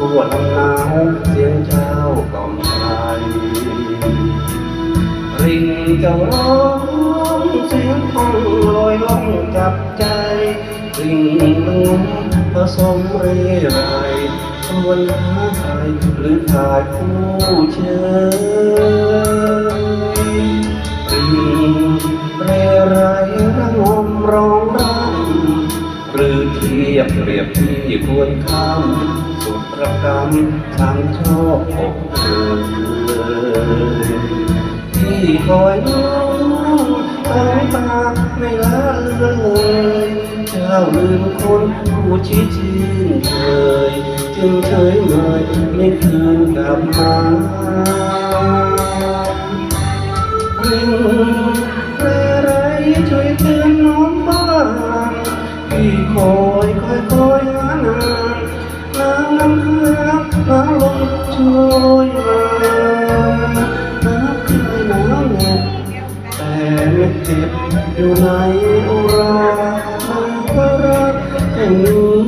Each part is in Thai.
เบาปวดหนาวเสียงเจ้ากล่อมใจริงจะร้องเสียงท้องลอยล่องจับใจริงนุ่มผสมเรไรชวนหาใครหรือถ่ายผู้เชิญ เทียบเปรียบที่ควรคำสุรกรรมทางชอบอกเธอที่คอยน้องตาตาไม่ละเลือนเลยเจ้าลืมคนผู้ชี้ชื่นเคยจึงเฉยเมยไม่คืนกลับมาริง เจ็บอยู่ในอุรามาก็รักแห่งนี้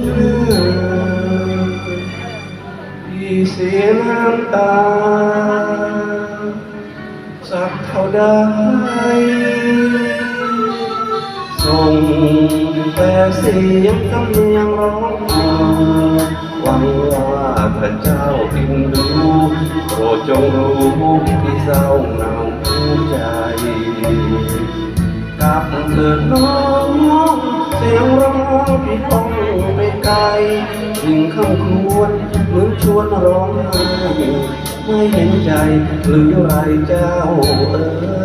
พี่เสียน้ำตา สักเท่าใดส่งแต่เสียงคำเนียงร้องมาหวังว่าพระเจ้าพิมดูโปรดจงรู้ที่เศร้าเหงาใจ เถิดน้องเสียงร้องที่ต้องไปไกลยิ่งคำควรเหมือนชวนร้องไห้ไม่เห็นใจหรือไรเจ้าเอ๋ย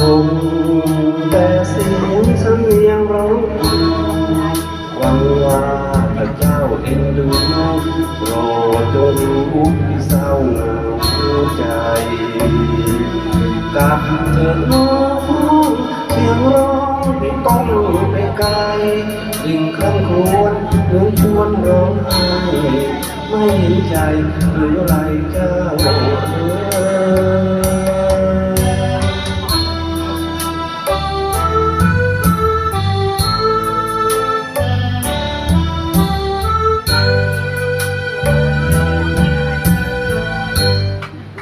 ส่งแต่เสียงสำเนียงร้องหวังว่าพระเจ้าเอ็นดูโปรดจงรู้เศร้าเหงาใจกับเธอน้องเสียงร้องไม่ต้องไปไกลยิ่งคำควรเหมือนชวนร้องไห้ไม่เห็นใจหรือไรเจ้า